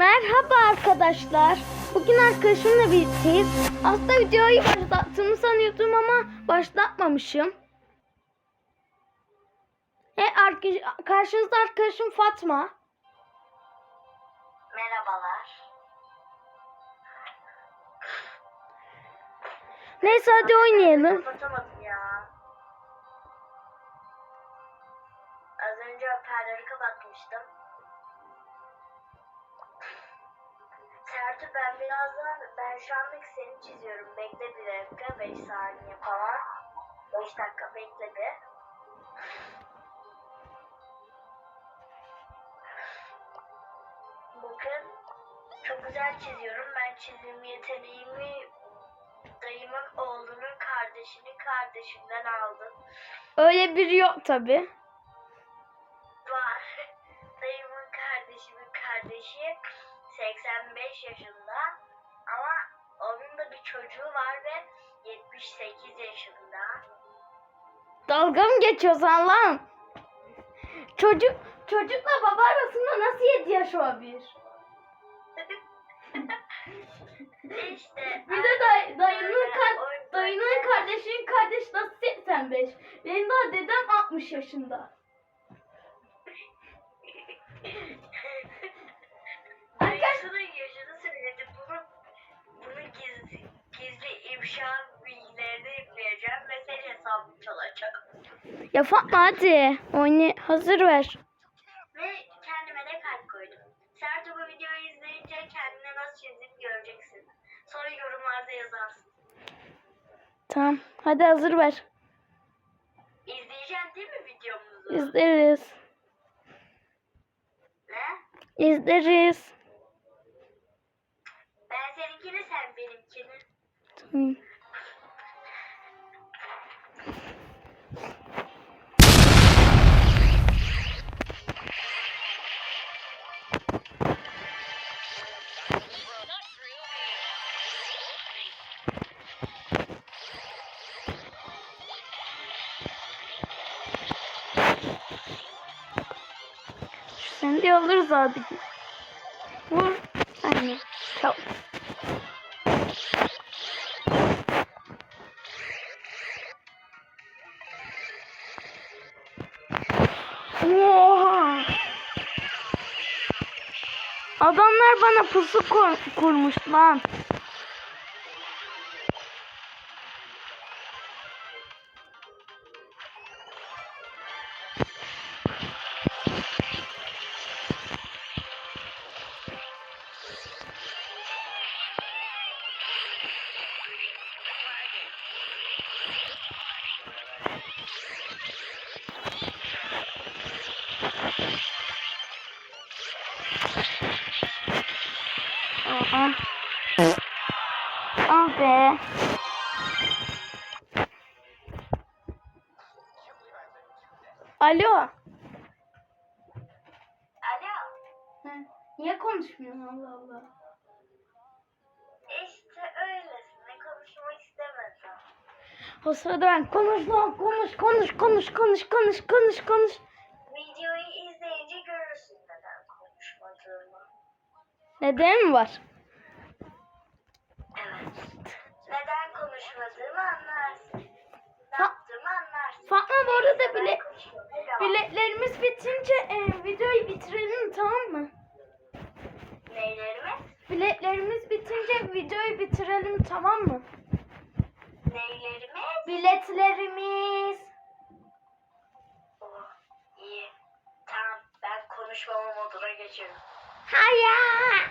Merhaba arkadaşlar. Bugün arkadaşımla birlikteyiz. Aslında videoyu başlattığımı sanıyordum ama başlatmamışım. E, arka- karşınızda arkadaşım Fatma. Merhabalar. Neyse hadi oynayalım. Kapatamadım ya. Az önce hoparlörü kapatmıştım. Sertu ben birazdan, ben şu anlık seni çiziyorum. Bekle bir dakika, 5 saniye falan. 5 dakika bekle bir. Bakın, çok güzel çiziyorum. Ben çizim yeteneğimi dayımın oğlunun kardeşinin kardeşinden aldım. Öyle biri yok tabi. Var. Dayımın kardeşimin kardeşi 85 yaşında ama onun da bir çocuğu var ve 78 yaşında. Dalga mı geçiyorsun lan? Çocuk çocukla baba arasında nasıl 7 yaş olabilir? işte Bir de day, dayının, kar, dayının kardeşinin kardeşi nasıl 85? Benim daha dedem 60 yaşında. Dayısının yaşını söyledi. Bunu, bunu gizli, gizli ifşa bilgilerini yükleyeceğim ve senin hesabını çalacağım. Ya Fatma hadi. Oyunu hazır ver. Ve kendime de kalp koydum. Sertu bu videoyu izleyince kendine nasıl çizdiğini göreceksin. Sonra yorumlarda yazarsın. Tamam. Hadi hazır ver. İzleyeceksin değil mi videomuzu? İzleriz. ne? İzleriz. Ben seninkini sen benimkini. Sen de alırız abi. Vur. Anne. Çal. Oha. Adamlar bana pusu kur- kurmuş lan. Aa. Ah be. Alo. Alo. Hı, Niye konuşmuyorsun Allah Allah? İşte öylesine konuşmak istemedim. O sırada ben konuş lan konuş konuş konuş konuş konuş konuş konuş. Videoyu izleyince görürsün neden konuşmadığımı. Neden mi var? Evet. Neden konuşmadığımı anlarsın. Ne yaptığımı anlarsın. Fatma bu arada bile biletlerimiz bitince e, videoyu bitirelim tamam mı? Neylerimi? Biletlerimiz bitince videoyu bitirelim tamam mı? Neylerimi? Biletlerimiz. Oh, iyi. Tamam ben konuşmama moduna geçiyorum. Hayır.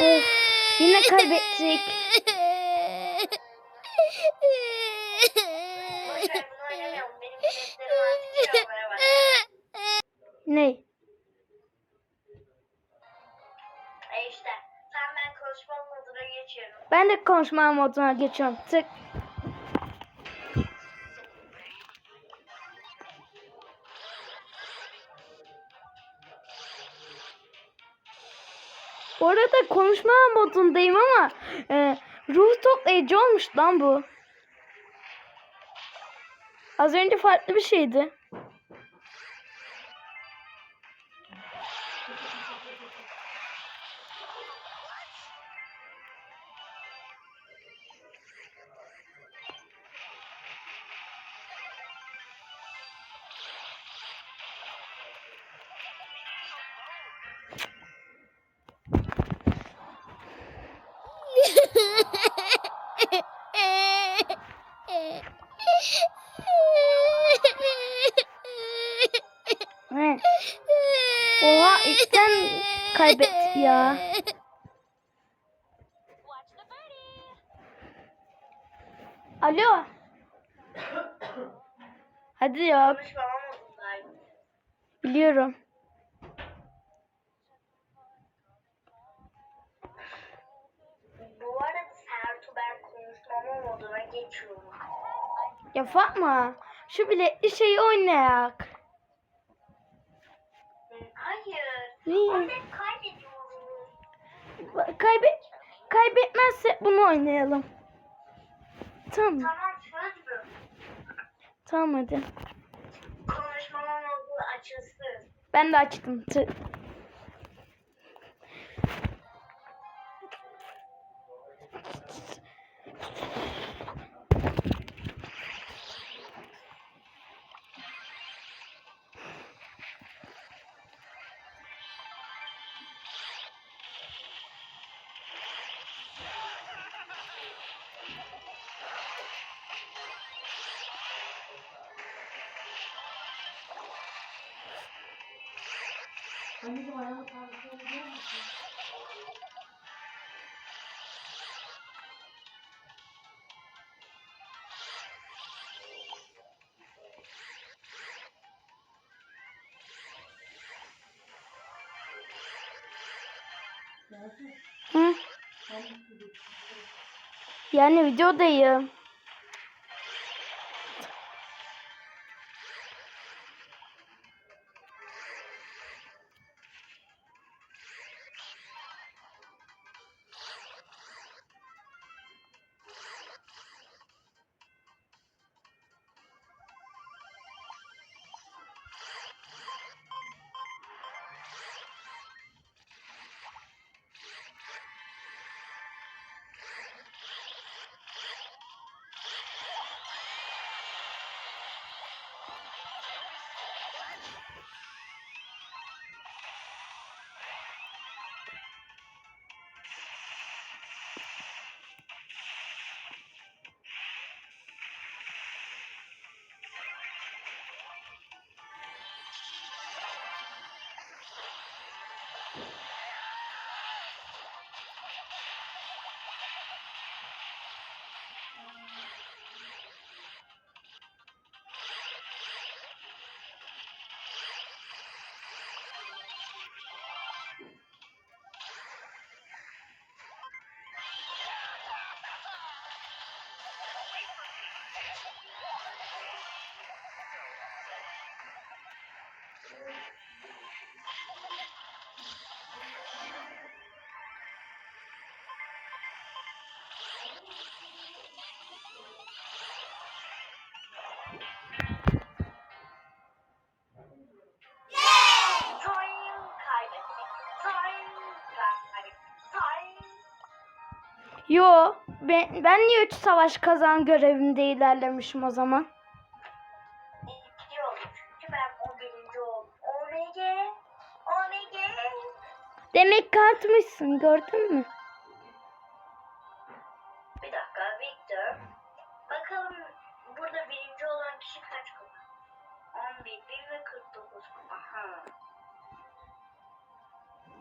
Of, yine kaybettik. Ne? E işte. Ben konuşma moduna geçiyorum. Ben de konuşma moduna geçiyorum. Tık. Arada konuşma modundayım ama e, ruh toplayıcı olmuş lan bu. Az önce farklı bir şeydi. Oha içten kaybetti ya. Alo. Hadi yok. Biliyorum. Bu arada Sertu ben konuşmama moduna geçiyorum. Ya Fatma şu biletli şeyi oynayak. Niye? Kaybet kaybetmezsek bunu oynayalım. Tamam. Tamam söz mü? Tamam hadi. Konuşmama modu açılsın. Ben de açtım. Tı- Hı? Yani videodayım. Yo ben, ben niye 3 savaş kazan görevinde ilerlemişim o zaman? İkinci oldum çünkü ben 11. oldum. Omega. Omega. Demek ki artmışsın gördün mü? Bir dakika Victor. Bakalım burada bir kişi kaç kupa? 11 bin ve 49 kupa.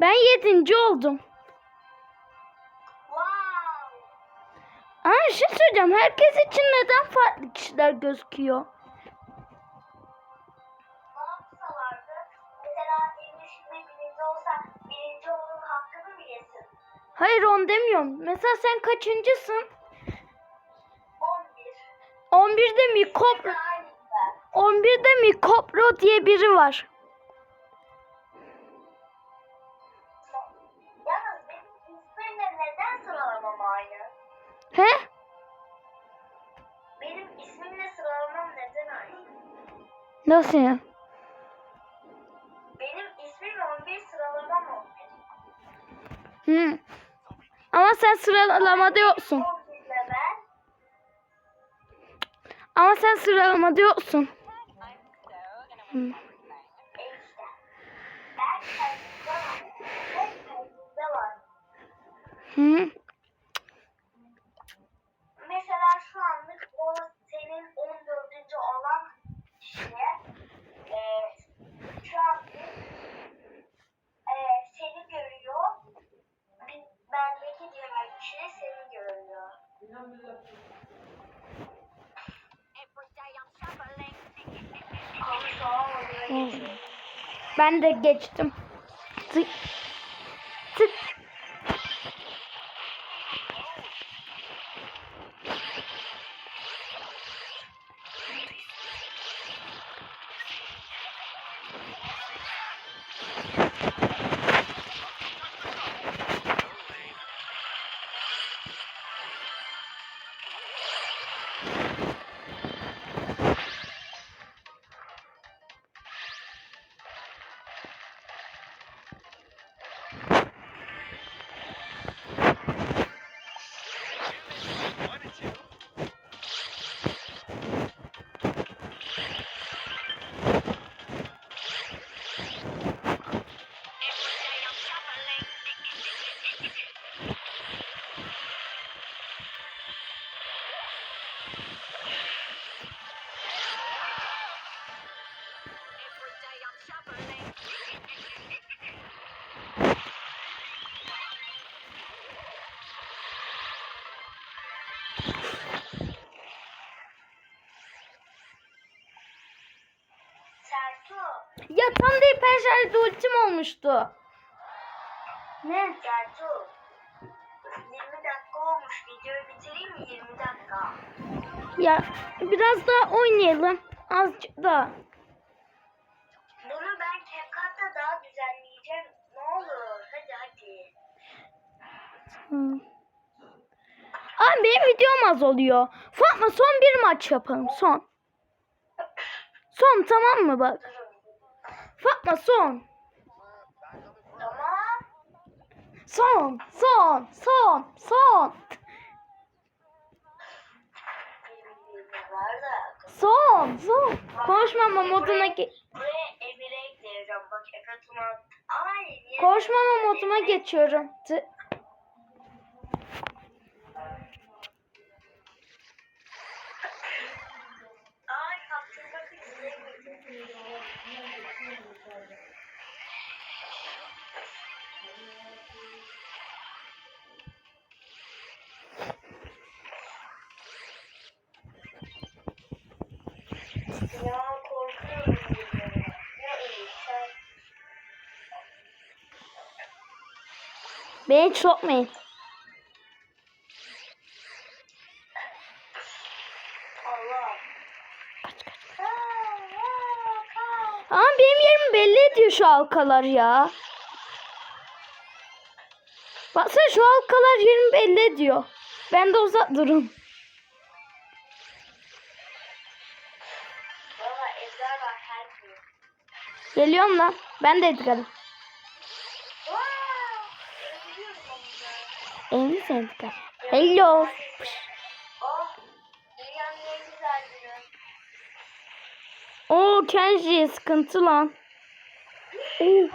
Ben yedinci oldum. Ama bir şey söyleyeceğim. Herkes için neden farklı kişiler gözüküyor? Hayır onu demiyorum. Mesela sen kaçıncısın? 11. 11'de Mikop Aynı ben. 11'de Mikopro diye biri var. He? Benim ismimle sıralamam neden aynı? Nasıl ya? Benim ismim 11 sıralamam 11. Hı. Ama sen sıralamada yoksun. 11 ile ben Ama sen sıralamada yoksun. Hı. enişte. Ben var. Hı. Mesela şu anlık o senin 14. olan kişiye e, şu an e, seni görüyor. Bendeki diğer kişi seni görüyor. Ben de geçtim. Tık. Tık. Ya tam da hiper şarjlı ultim olmuştu. Ne? Sertu. 20 dakika olmuş. Videoyu bitireyim mi? 20 dakika. Ya biraz daha oynayalım. Azıcık daha. Bunu ben CapCut'ta daha düzenleyeceğim. Ne olur. Hadi hadi. Hı. Abi benim videom az oluyor. Fatma son bir maç yapalım son. Son tamam mı bak? Fatma son. Son, son, son, son. Son, son. Konuşmama moduna ge Konuşmama moduma geçiyorum. Tı- Beni sokmayın. Kaç kaç. Ama benim yerimi belli ediyor şu halkalar ya. Baksana şu halkalar yerimi belli ediyor. Ben de uzak durun. Geliyorum lan. Ben de Edgar'ım. Misin Edgar? Hello. Oo Kenji sıkıntı lan. Oo.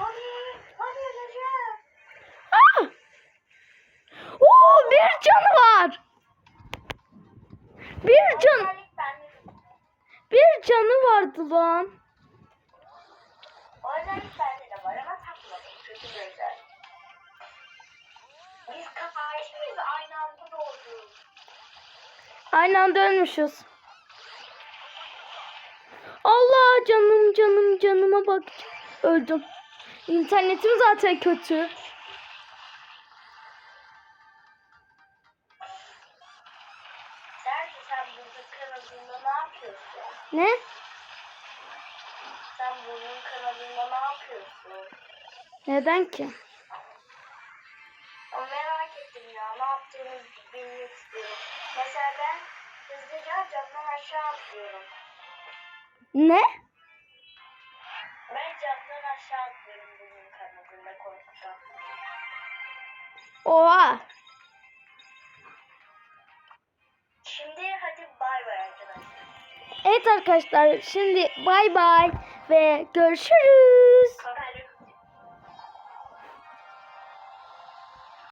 Ah! Oo bir canı var. Bir can bir vardı lan. O özellik bende de var ama takmadım. Kötü bir özellik. Biz aynı anda doğduk. Aynı anda ölmüşüz. Allah canım canım canıma bak. Öldüm. İnternetim zaten kötü. Ne? Ne? Sen burnun kanadında ne yapıyorsun? Neden ki? Ya ne yaptığını bilmek istiyorum. Mesela ben hızlıca camdan aşağı atlıyorum. Ne? Ben camdan aşağı atlıyorum burnun kanadında korkudan. Oha. Şimdi hadi bay bay arkadaşlar. Evet arkadaşlar şimdi bay bay ve görüşürüz.